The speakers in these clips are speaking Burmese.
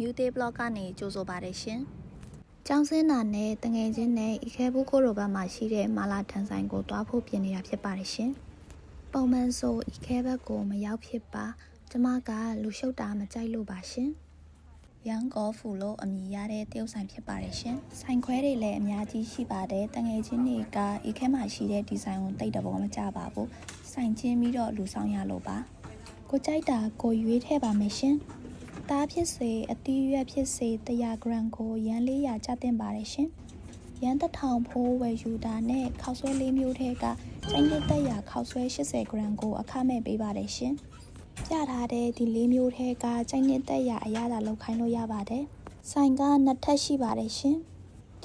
New Day Blog ကနေကြိုဆိုပါတယ်ရှင်။ကျောင်းစင်းနာနဲ့တငယ်ချင်းနဲ့ဤခဲဘူးကိုရိုဘတ်မှာရှိတဲ့မာလာထန်ဆိုင်ကိုတွားဖို့ပြင်နေတာဖြစ်ပါတယ်ရှင်။ပုံမှန်ဆိုဤခဲဘက်ကိုမရောက်ဖြစ်ပါ။ကျမကလူရှုပ်တာမကြိုက်လို့ပါရှင်။ရန်ကောဖူလို့အမည်ရတဲ့တရုတ်ဆိုင်ဖြစ်ပါတယ်ရှင်။ဆိုင်ခွဲတွေလည်းအများကြီးရှိပါတယ်။တငယ်ချင်းတွေကဤခဲမှာရှိတဲ့ဒီဇိုင်းကိုတိတ်တဘောမကြပါဘူး။ဆိုင်ချင်းပြီးတော့လူဆောင်ရလို့ပါ။ကိုကြိုက်တာကိုရွေးထည့်ပါမယ်ရှင်။ သားဖြစ်စေအသီးရွက်ဖြစ်စေ100 gram ကိုရန်400ကျတင်ပါတယ်ရှင်။ရန်တစ်ထောင်ဖိုးဝယ်ယူတာနဲ့ခောက်ဆွဲလေးမျိုးထဲကစိမ့်လက်သက်ရခောက်ဆွဲ80 gram ကိုအခမဲ့ပေးပါတယ်ရှင်။ပြထားတဲ့ဒီလေးမျိုးထဲကကြိုက်နှစ်သက်ရအရသာလောက်ခိုင်းလို့ရပါတယ်။ဆိုင်ကနှစ်ထပ်ရှိပါတယ်ရှင်။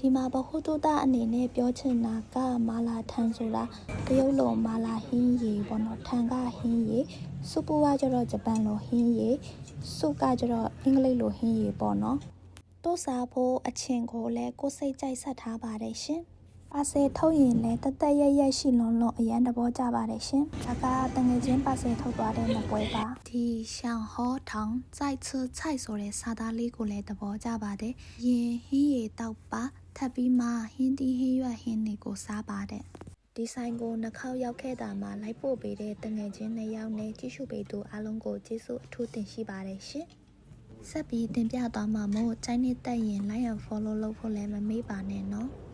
ဒီမှာဘဟုတုတအနေနဲ့ပြောချင်တာကမာလာထန်ဆိုတာတရုတ်လိုမာလာဟင်းရီပေါ့နော်။ထန်ကဟင်းရီစူပူကကျတော့ဂျပန်လိုဟင်းရီစုကကျတော့အင်္ဂလိပ်လိုဟင်းရီပေါ့နော်။တို့စားဖို့အချင်းကိုလည်းကိုယ်စိတ်ကြိုက်ဆက်ထားပါတယ်ရှင်။ပါဆယ်ထုတ်ရင်လည်းတသက်ရရက်ရှိလွန်းလွန်းအရန်တဘောကြပါတယ်ရှင်။ဒါကတငယ်ချင်းပါဆယ်ထုတ်သွားတဲ့မပွဲပါ။ဒီရှန်ဟောထောင်စိုက်ချချိုက်ဆိုတဲ့စာသားလေးကိုလည်းတဘောကြပါတယ်။ရင်ဟင်းရီတောက်ပါ ထပ်ပြီးမှဟင်းတီးဟင်းရွက်ဟင်းတွေကိုစားပါတယ်။ဒီဆိုင်ကိုနှစ်ခေါက်ရောက်ခဲ့တာမှလိုက်ပို့ပေးတဲ့တငယ်ချင်းနှစ်ယောက်နဲ့ကြည့်ရှုပေးသူအားလုံးကိုကျေးဇူးအထူးတင်ရှိပါတယ်ရှင်။ဆက်ပြီးတင်ပြသွားမှာမို့ channel တက်ရင် like and follow လုပ်ဖို့လည်းမမေ့ပါနဲ့နော်။